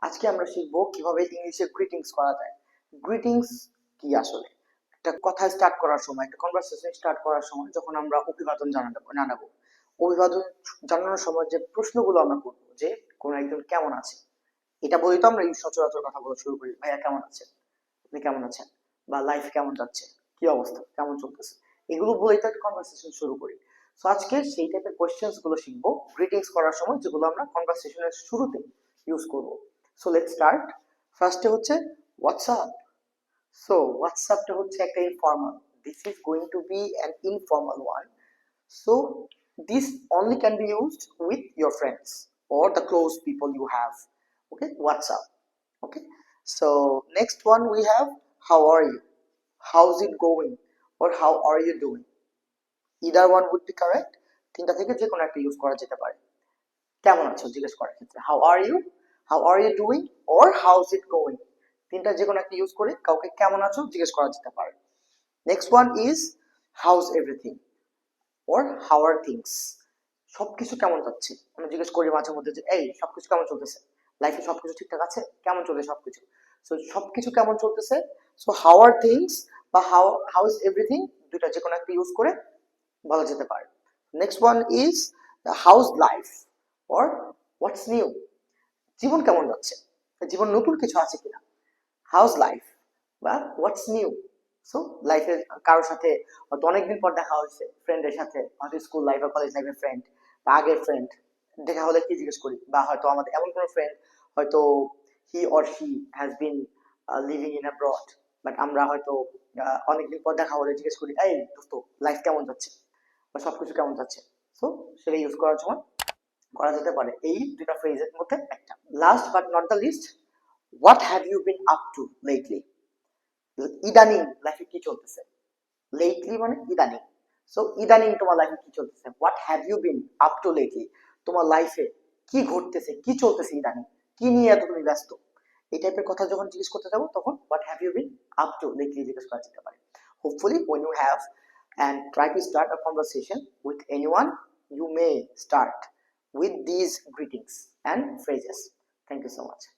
আজকে আমরা শিখব কীভাবে ইংলিশে গ্রিটিংস করা যায়। গ্রিটিংস কি আসলে? একটা কথা স্টার্ট করার সময়, একটা কনভারসেশন স্টার্ট করার সময় যখন আমরা অভিবাদন জানাব জানাব। অভিবাদন জানানোর সময় যে প্রশ্নগুলো আমরা করব, যে কোন একজন কেমন আছে? এটা বলি তো আমরা সচরাচর কথা বলা শুরু করি। ভাইয়া কেমন আছেন? আপনি কেমন আছেন? বা লাইফ কেমন যাচ্ছে? কি অবস্থা? কেমন চলতেছে? এগুলো বলেই তো একটা কনভারসেশন শুরু করি। সো আজকে সেই টাইপের কোয়েশ্চেন্সগুলো শিখব। গ্রিটিংস করার সময় যেগুলো আমরা কনভারসেশনের শুরুতে ইউজ করব। সো লেট স্টার্ট ফার্স্টে হচ্ছে হোয়াটসঅ্যাপ সো হোয়াটসঅ্যাপটা হচ্ছে একটা informal this is going to be an informal one so this only can be used with your friends or the close people you have okay whatsapp okay so next one we have how are you how's it going or how are you doing either one would be correct তিনটা থেকে যে কোনো একটা use করা যেতে পারে কেমন আছো জিজ্ঞেস করার ক্ষেত্রে how are you how are you doing or how's it going তিনটা যে কোনো একটা ইউজ করে কাউকে কেমন আছো জিজ্ঞেস করা যেতে পারে। Next one is how's everything or how are things সবকিছু কেমন যাচ্ছে? আমি জিজ্ঞেস করি মাঝে মধ্যে যে, এই, সবকিছু কেমন চলতেছে? লাইফে সবকিছু ঠিকঠাক আছে? কেমন চলছে সবকিছু? সো সবকিছু কেমন চলতেছে? সো হাউ আর থিংস বা হাউ হাউ ইজ এভরিথিং দুইটা যে কোনো একটা ইউজ করে বলা যেতে পারে। Next one is how's life or what's new জীবন কেমন যাচ্ছে? জীবন নতুন কিছু আছে কিনা? হাউস লাইফ বা হোয়াটস নিউ সো লাইফে কারোর সাথে হয়তো অনেকদিন পর দেখা হয়েছে ফ্রেন্ডের সাথে, হয়তো স্কুল লাইফ বা কলেজ লাইফের ফ্রেন্ড বা আগের ফ্রেন্ড দেখা হলে কি জিজ্ঞেস করি? বা হয়তো আমাদের এমন কোনো ফ্রেন্ড হয়তো he or she has been living in abroad but আমরা হয়তো অনেকদিন পর দেখা হলে জিজ্ঞেস করি, এই দোস্ত লাইফ কেমন যাচ্ছে? বা সবকিছু কেমন যাচ্ছে? সো সেটা ইউজ করার সময় করা যেতে পারে। এই দুটা ফ্রেজের মধ্যে একটা। Last but not the least what have you been up to lately ইদানিং লাইফে কি চলতেছে? লেটলি মানে ইদানিং। সো ইদানিং তোমার লাইফে কি চলতেছে? What have you been up to lately তোমার লাইফে কি ঘটতেছে? কি চলতেছে ইদানিং? কি নিয়ে এত তুমি ব্যস্ত? এই টাইপের কথা যখন জিজ্ঞেস করতে যাব, তখন what have you been up to lately জিজ্ঞেস করা যেতে পারে। Hopefully when you have, and try to start a conversation with anyone, you may start with these greetings and phrases. Thank you so much